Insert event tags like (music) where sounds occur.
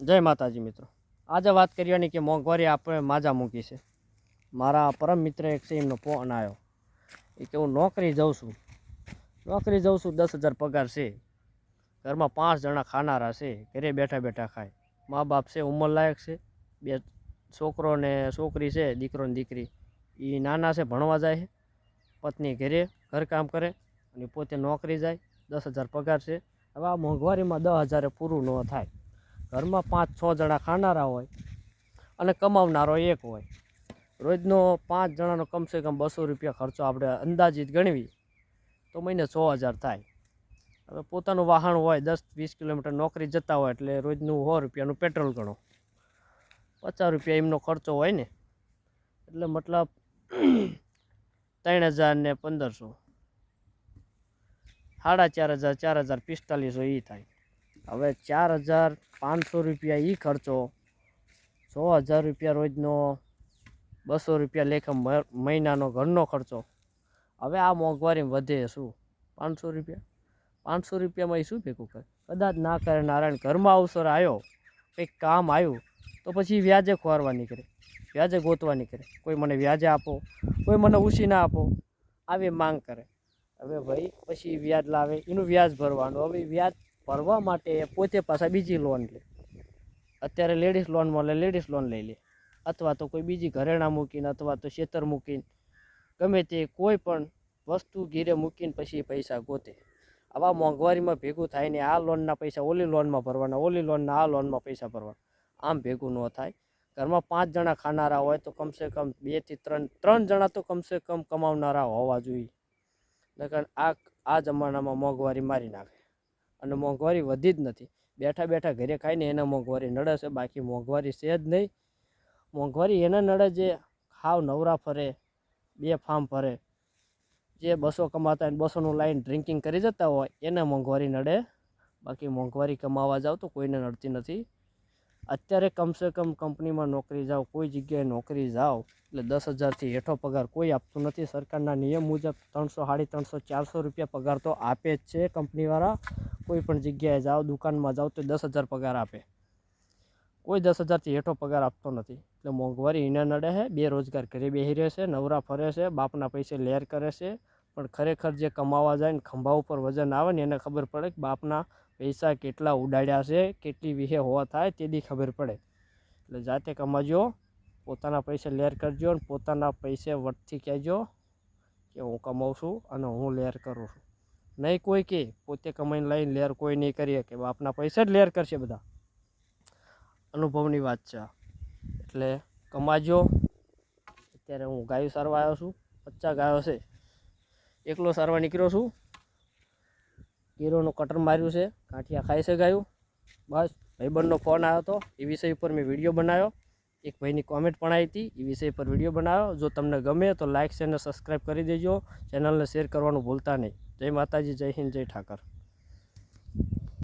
જય માતાજી મિત્રો. આજે વાત કરવાની કે મોંઘવારી આપણે માજા મૂકી છે. મારા પરમ મિત્ર એક છે, એમનો ફોન આવ્યો. એ કે હું નોકરી જાઉં છું. નોકરી જાઉં છું, દસ હજાર પગાર છે. ઘરમાં પાંચ જણા ખાનારા છે, ઘરે બેઠા બેઠા ખાય. મા બાપ છે ઉંમરલાયક છે. બે છોકરો ને છોકરી છે, દીકરો ને દીકરી. એ નાના છે, ભણવા જાય પત્ની ઘરે, ઘરકામ કરે અને પોતે નોકરી જાય. દસ હજાર પગાર છે. હવે આ મોંઘવારીમાં દસ હજારે પૂરું ન થાય. ઘરમાં પાંચ છ જણા ખાનારા હોય અને કમાવનારો એક હોય. રોજનો પાંચ જણાનો કમસે કમ બસો રૂપિયા ખર્ચો આપણે અંદાજિત ગણવી તો મહિને છ હજાર થાય. હવે પોતાનું વાહન હોય, દસ વીસ કિલોમીટર નોકરી જતા હોય એટલે રોજનું સો રૂપિયાનું પેટ્રોલ ગણો. પચાસ રૂપિયા એમનો ખર્ચો હોય ને. એટલે મતલબ (clears throat) ત્રણ હજાર ને પંદરસો. સાડા ચાર હજાર ચાર હજાર પિસ્તાલીસો એ થાય. હવે ચાર હજાર પાંચસો રૂપિયા એ ખર્ચો. છ હજાર રૂપિયા રોજનો, બસો રૂપિયા લેખે મહિનાનો ઘરનો ખર્ચો. હવે આ મોંઘવારી વધે શું? પાંચસો રૂપિયા? પાંચસો રૂપિયામાં એ શું ભેગું કરે? કદાચ ના કરે નારાયણ, ઘરમાં અવસર આવ્યો કંઈક કામ આવ્યું, તો પછી વ્યાજે ખોરવા નીકળે, વ્યાજે ગોતવા નીકળે. કોઈ મને વ્યાજે આપો, કોઈ મને ઉછીના આપો, આવી માંગ કરે. હવે ભાઈ, પછી વ્યાજ લાવે, એનું વ્યાજ ભરવાનું. હવે વ્યાજ ભરવા માટે પોતે પાછા બીજી લોન લે. અત્યારે લેડીઝ લોન મળે લેડીઝ લોન લઈ લે. અથવા તો કોઈ બીજી ઘરેણાં મૂકીને અથવા તો ખેતર મૂકીને. ગમે તે કોઈ પણ વસ્તુ ગીરે મૂકીને પછી પૈસા ગોતે. આવા મોંઘવારીમાં ભેગું થાય ને આ લોનના પૈસા ઓલી લોનમાં ભરવાના, ઓલી લોનના આ લોનમાં પૈસા ભરવાના. આમ ભેગું ન થાય. ઘરમાં પાંચ જણા ખાનારા હોય તો કમસે કમ બેથી ત્રણ ત્રણ જણા તો કમસે કમ કમાવનારા હોવા જોઈએ. નકર આ આ જમાનામાં મોંઘવારી મારી નાખે. અને મોંઘવારી વધી જ નથી. બેઠા બેઠા ઘરે ખાઈને એને મોંઘવારી નડે છે, બાકી મોંઘવારી છે જ નહીં. મોંઘવારી એને નડે જે હાવ નવરા ફરે, બે ફાર્મ ફરે, જે બસો કમાતા હોય બસોનું લાઈન ડ્રિંકિંગ કરી જતા હોય, એને મોંઘવારી નડે. બાકી મોંઘવારી કમાવા જાવ તો કોઈને નડતી નથી. અત્યારે કમસે કમ કંપનીમાં નોકરી જાઓ, કોઈ જગ્યાએ નોકરી જાઓ, એટલે દસ હજારથી હેઠો પગાર કોઈ આપતું નથી. સરકારના નિયમ મુજબ ત્રણસો સાડી ત્રણસો ચારસો રૂપિયા પગાર તો આપે જ છે કંપનીવાળા. કોઈ પણ જગ્યાએ જાઓ, દુકાનમાં જાઓ તો દસ હજાર પગાર આપે. કોઈ દસ હજારથી હેઠો પગાર આપતો નથી. એટલે મોંઘવારી એને નડે છે બેરોજગાર ઘરે બેસી રહે છે, નવરા ફરે છે, બાપના પૈસે લેર કરે છે. પણ ખરેખર જે કમાવા જાય ને ખંભા ઉપર વજન આવે ને એને ખબર પડે કે બાપના પૈસા કેટલા ઉડાડ્યા છે, કેટલી વિહે હોવા થાય તેની ખબર પડે. એટલે જાતે કમાજો, પોતાના પૈસે લેર કરજો અને પોતાના પૈસે વટથી કહેજો કે હું કમાઉં છું અને હું લેર કરું છું. નહીં કોઈ કે, પોતે કમાઈને લઈને લેર કોઈ નહીં કરીએ કે બાપના પૈસા જ લેર કરશે બધા. અનુભવની વાત છે એટલે કમાજો. અત્યારે હું ગાયું સારવા આવ્યો છું, પચ્ચા ગાયો છે. એકલો સારવા નીકળ્યો છું. હીરોનું કટર માર્યું છે, કાંઠિયા ખાઈ છે ગાયું. બસ, ભાઈબંધનો ફોન આવ્યો હતો, એ વિષય ઉપર મેં વીડિયો બનાવ્યો. એક ભાઈની કોમેન્ટ પણ આવી હતી, એ વિષય પર વીડિયો બનાવ્યો. જો તમને ગમે તો લાઇક શેર અને સબસ્ક્રાઈબ કરી દેજો. ચેનલને શેર કરવાનું ભૂલતા નહીં. જય માતાજી, જય હિન્દ, જય ઠાકર.